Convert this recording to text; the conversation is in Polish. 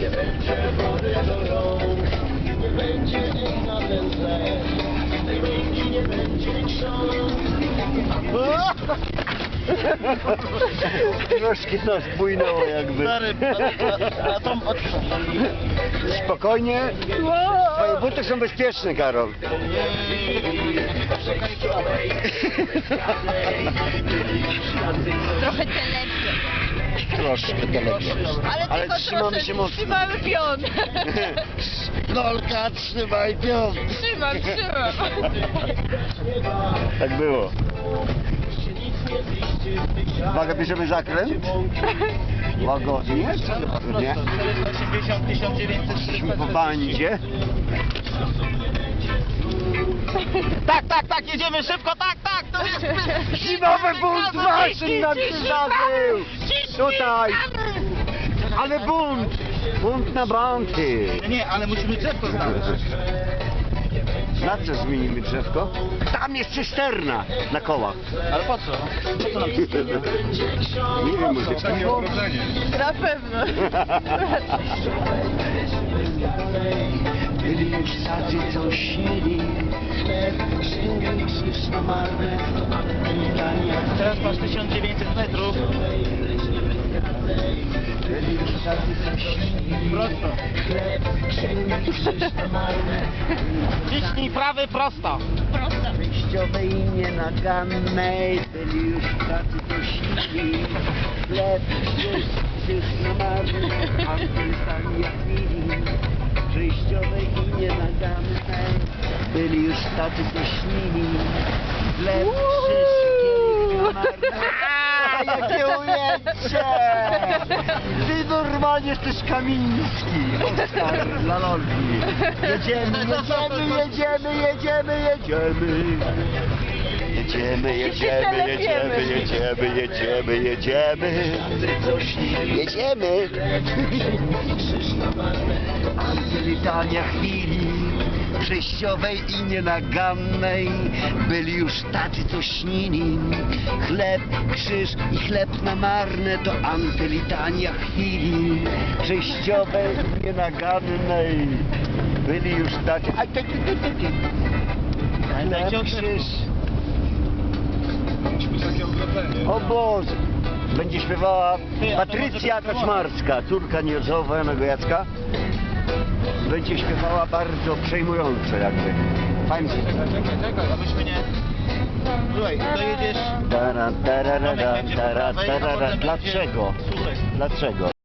Nie będzie wody do rąk, nie będzie na ten tle, i nie będzie krząg. Troszkę nas bujnęło jakby. Stary, a, a tą od... Spokojnie. Twoje buty są bezpieczne, Karol. Trochę telepie. Troszkę daleko. Ale, Ale tylko trzymamy się mocno. Trzymamy pion. Nolka, trzymaj pion. trzymam, trzymam. Tak było. Uwaga, bierzemy zakręt. Łagodnie. Nie? 480, 1900, Jesteśmy po bandzie. Tak, tak, tak, jedziemy szybko, tak. Zimowy bunt maszyn nam się. Tutaj. Ale bunt. Bunt na banty. Nie, ale musimy drzewko znaleźć. Na co zmienimy drzewko? Tam jest cysterna na kołach. Ale po co? Po co nam Nie wiem, może piwo? Na pewno. Już tacy, co śnili. Krzyż na marne. Teraz masz 1900 metrów. Prosto. Ciśnij prawy prosto. Wyjściowej nienagannej byli już tacy to. Chleb, krzyż, krzyż na antyl jak to śnili. Krzyż, kielich na marne. A, jakie ujęcie! Ty normalnie jesteś Kamiński, Oskar dla Lolki. Jedziemy, jedziemy, jedziemy, jedziemy, jedziemy. Jedziemy, jedziemy, jedziemy, jedziemy, jedziemy, jedziemy. Jedziemy. Litania chwili przejściowej i nienagannej byli już tacy, co śnili. Chleb, krzyż i chleb na marne to antylitania chwili przejściowej i nienagannej byli już tacy. Aj, ty, ty, ty, ty, ty. Chleb, krzyż. O Boże! Będzie śpiewała a Patrycja Kaczmarska, córka nieodżałowanego Jacka. Będzie śpiewała bardzo przejmująco jakby. Fajnie. Czekaj, czekaj, abyśmy nie... Słuchaj, dojedziesz... Tara, tarara, Tomek będzie po tara, prawej, a tarara. potem będzie Dlaczego? Dlaczego?